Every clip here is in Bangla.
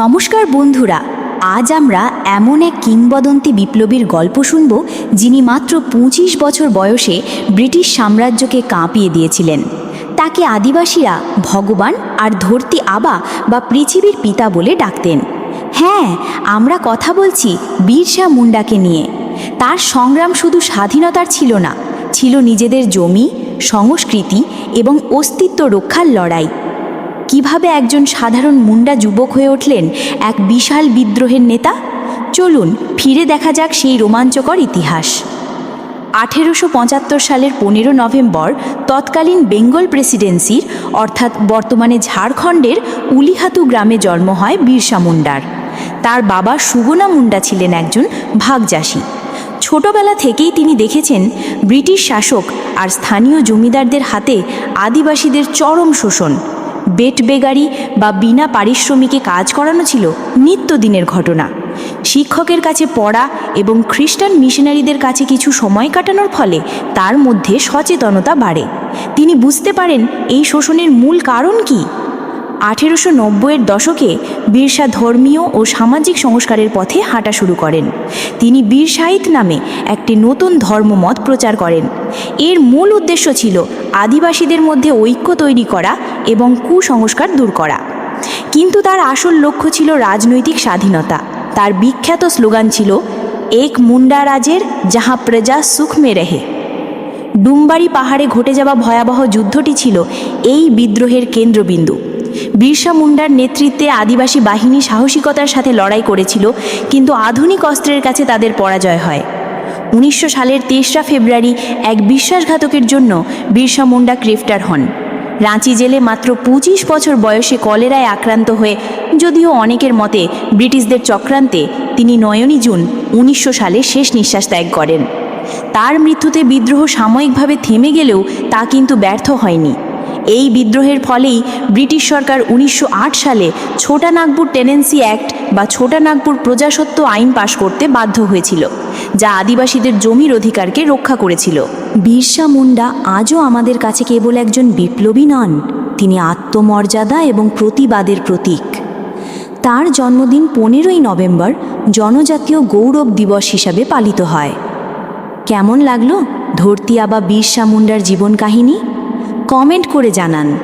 নমস্কার বন্ধুরা, আজ আমরা এমন এক কিংবদন্তি বিপ্লবীর গল্প শুনব যিনি মাত্র পঁচিশ বছর বয়সে ব্রিটিশ সাম্রাজ্যকে কাঁপিয়ে দিয়েছিলেন। তাকে আদিবাসীরা ভগবান আর ধরতি আবা বা পৃথিবীর পিতা বলে ডাকতেন। হ্যাঁ আমরা কথা বলছি বীরসা মুন্ডাকে নিয়ে। তার সংগ্রাম শুধু স্বাধীনতার ছিল না, ছিল নিজেদের জমি, সংস্কৃতি এবং অস্তিত্ব রক্ষার লড়াই। কীভাবে একজন সাধারণ মুন্ডা যুবক হয়ে উঠলেন এক বিশাল বিদ্রোহের নেতা? চলুন, ফিরে দেখা যাক সেই রোমাঞ্চকর ইতিহাস। আঠেরোশো পঁচাত্তর সালের পনেরো নভেম্বর তৎকালীন বেঙ্গল প্রেসিডেন্সির, অর্থাৎ বর্তমানে ঝাড়খণ্ডের, উলিহাতু গ্রামে জন্ম হয় বীরসা মুন্ডার। তার বাবা সুগনা মুন্ডা ছিলেন একজন ভাগজাসী ছোটবেলা থেকেই তিনি দেখেছেন ব্রিটিশ শাসক আর স্থানীয় জমিদারদের হাতে আদিবাসীদের চরম শোষণ। বেট বেগারি বা বিনা পারিশ্রমিকে কাজ করানো ছিল নিত্যদিনের ঘটনা। শিক্ষকের কাছে পড়া এবং খ্রিস্টান মিশনারিদের কাছে কিছু সময় কাটানোর ফলে তার মধ্যে সচেতনতা বাড়ে। তিনি বুঝতে পারেন, এই শোষণের মূল কারণ কি? আঠেরোশো নব্বইয়ের দশকে বীরসা ধর্মীয় ও সামাজিক সংস্কারের পথে হাঁটা শুরু করেন। তিনি বীর সাহিত্য নামে একটি নতুন ধর্মমত প্রচার করেন। এর মূল উদ্দেশ্য ছিল আদিবাসীদের মধ্যে ঐক্য তৈরি করা এবং কুসংস্কার দূর করা। কিন্তু তার আসল লক্ষ্য ছিল রাজনৈতিক স্বাধীনতা। তার বিখ্যাত স্লোগান ছিল, এক মুন্ডা রাজের যাহা প্রজা সুখ মে রহে। ডুমবাড়ি পাহাড়ে ঘটে যাওয়া ভয়াবহ যুদ্ধটি ছিল এই বিদ্রোহের কেন্দ্রবিন্দু। বিরসা মুন্ডার নেতৃত্বে আদিবাসী বাহিনী সাহসিকতার সাথে লড়াই করেছিল, কিন্তু আধুনিক অস্ত্রের কাছে তাদের পরাজয় হয়। উনিশশো সালের তেসরা ফেব্রুয়ারি এক বিশ্বাসঘাতকের জন্য বিরসা মুন্ডা গ্রেফতার হন। রাঁচি জেলে মাত্র পঁচিশ বছর বয়সে কলেরায় আক্রান্ত হয়ে, যদিও অনেকের মতে ব্রিটিশদের চক্রান্তে তিনি নয়নই জুন উনিশশো সালে শেষ নিঃশ্বাস ত্যাগ করেন। তার মৃত্যুতে বিদ্রোহ সাময়িকভাবে থেমে গেলেও তা কিন্তু ব্যর্থ হয়নি। এই বিদ্রোহের ফলেই ব্রিটিশ সরকার উনিশশো আট সালে ছোটা নাগপুর টেনেন্সি অ্যাক্ট বা ছোটা নাগপুর প্রজাসত্ব আইন পাশ করতে বাধ্য হয়েছিল, যা আদিবাসীদের জমির অধিকারকে রক্ষা করেছিল। বিরসা মুন্ডা আজও আমাদের কাছে কেবল একজন বিপ্লবী নন, তিনি আত্মমর্যাদা এবং প্রতিবাদের প্রতীক। তার জন্মদিন পনেরোই নভেম্বর জনজাতীয় গৌরব দিবস হিসাবে পালিত হয়। কেমন লাগল ধরতি আবা বিরসা মুন্ডার জীবন কাহিনী? কমেন্ট করে জানান।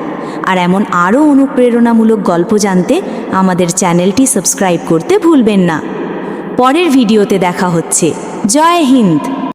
আর এমন আরও অনুপ্রেরণামূলক গল্প জানতে আমাদের চ্যানেলটি সাবস্ক্রাইব করতে ভুলবেন না। পরের ভিডিওতে দেখা হচ্ছে। জয় হিন্দ!